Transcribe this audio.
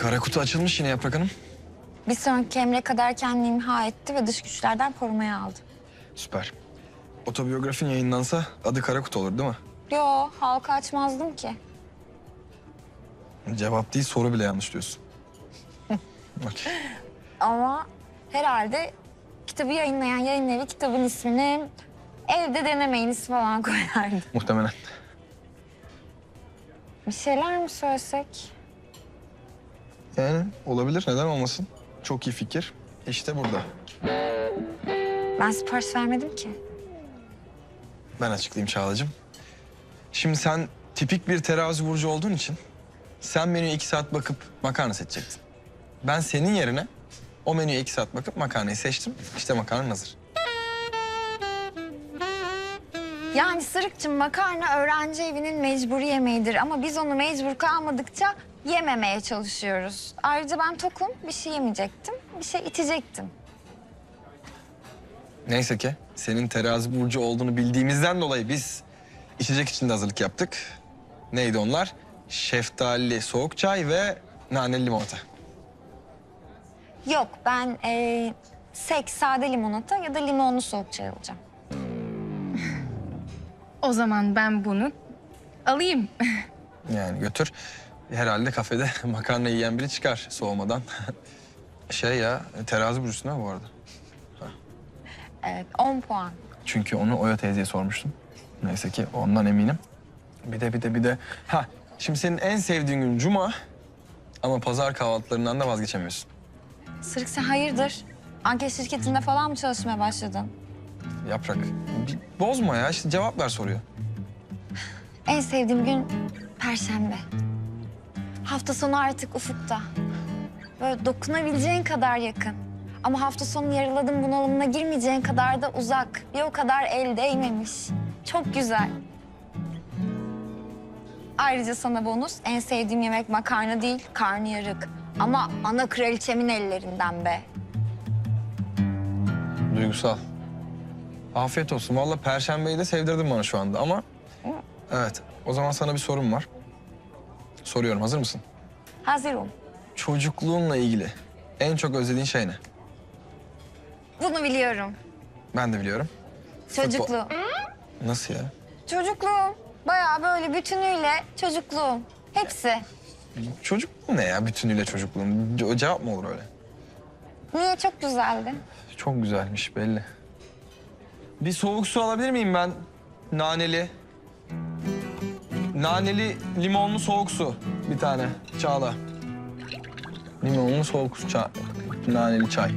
Kara kutu açılmış yine Yaprak Hanım. Bir sonraki emre kadar kendini imha etti ve dış güçlerden korumaya aldı. Süper. Otobiyografin yayınlansa adı Kara Kutu olur değil mi? Yo, halka açmazdım ki. Cevap değil soru bile yanlış diyorsun. Bak. Ama herhalde kitabı yayınlayan yayın evi kitabın ismini evde denemeyiniz falan koyardı. Muhtemelen. Bir şeyler mi söylesek? Yani olabilir neden olmasın. Çok iyi fikir. İşte burada. Ben sipariş vermedim ki. Ben açıklayayım Çağla'cığım. Şimdi sen tipik bir terazi burcu olduğun için sen menüye iki saat bakıp makarna seçecektin. Ben senin yerine o menüye iki saat bakıp makarnayı seçtim. İşte makarnan hazır. Yani Sırıkçım makarna öğrenci evinin mecburi yemeğidir ama biz onu mecbur kalmadıkça yememeye çalışıyoruz. Ayrıca ben tokum, bir şey yemeyecektim, bir şey içecektim. Neyse ki senin terazi burcu olduğunu bildiğimizden dolayı biz içecek için de hazırlık yaptık. Neydi onlar? Şeftali soğuk çay ve naneli limonata. Yok, ben eee sek sade limonata ya da limonlu soğuk çay alacağım. O zaman ben bunu alayım. Yani götür. Herhalde kafede makarna yiyen biri çıkar soğumadan. şey ya terazi burcusun ha bu arada. Evet, 10 puan. Çünkü onu Oya teyzeye sormuştum. Neyse ki ondan eminim. Bir de bir de bir de. Ha şimdi senin en sevdiğin gün cuma ama pazar kahvaltılarından da vazgeçemiyorsun. Sırık sen hayırdır? Anket şirketinde falan mı çalışmaya başladın? Yaprak bir bozma ya işte cevap ver soruyor. En sevdiğim gün Perşembe. Hafta sonu artık ufukta. Böyle dokunabileceğin kadar yakın. Ama hafta sonu yarıladım bunalımına girmeyeceğin kadar da uzak. Bir o kadar el değmemiş. Çok güzel. Ayrıca sana bonus en sevdiğim yemek makarna değil karnıyarık. Ama ana kraliçemin ellerinden be. Duygusal. Afiyet olsun. Vallahi Perşembeyi de sevdirdin bana şu anda ama... Evet. O zaman sana bir sorum var. Soruyorum. Hazır mısın? Hazırım. Çocukluğunla ilgili en çok özlediğin şey ne? Bunu biliyorum. Ben de biliyorum. Çocukluğum. Nasıl ya? Çocukluğum. Bayağı böyle bütünüyle çocukluğum. Hepsi. Çocuk ne ya bütünüyle çocukluğun? Ce- cevap mı olur öyle? Niye çok güzeldi? Çok güzelmiş belli. Bir soğuk su alabilir miyim ben? Naneli. Naneli limonlu soğuk su. Bir tane. Çağla. Limonlu soğuk su. Ça- naneli çay.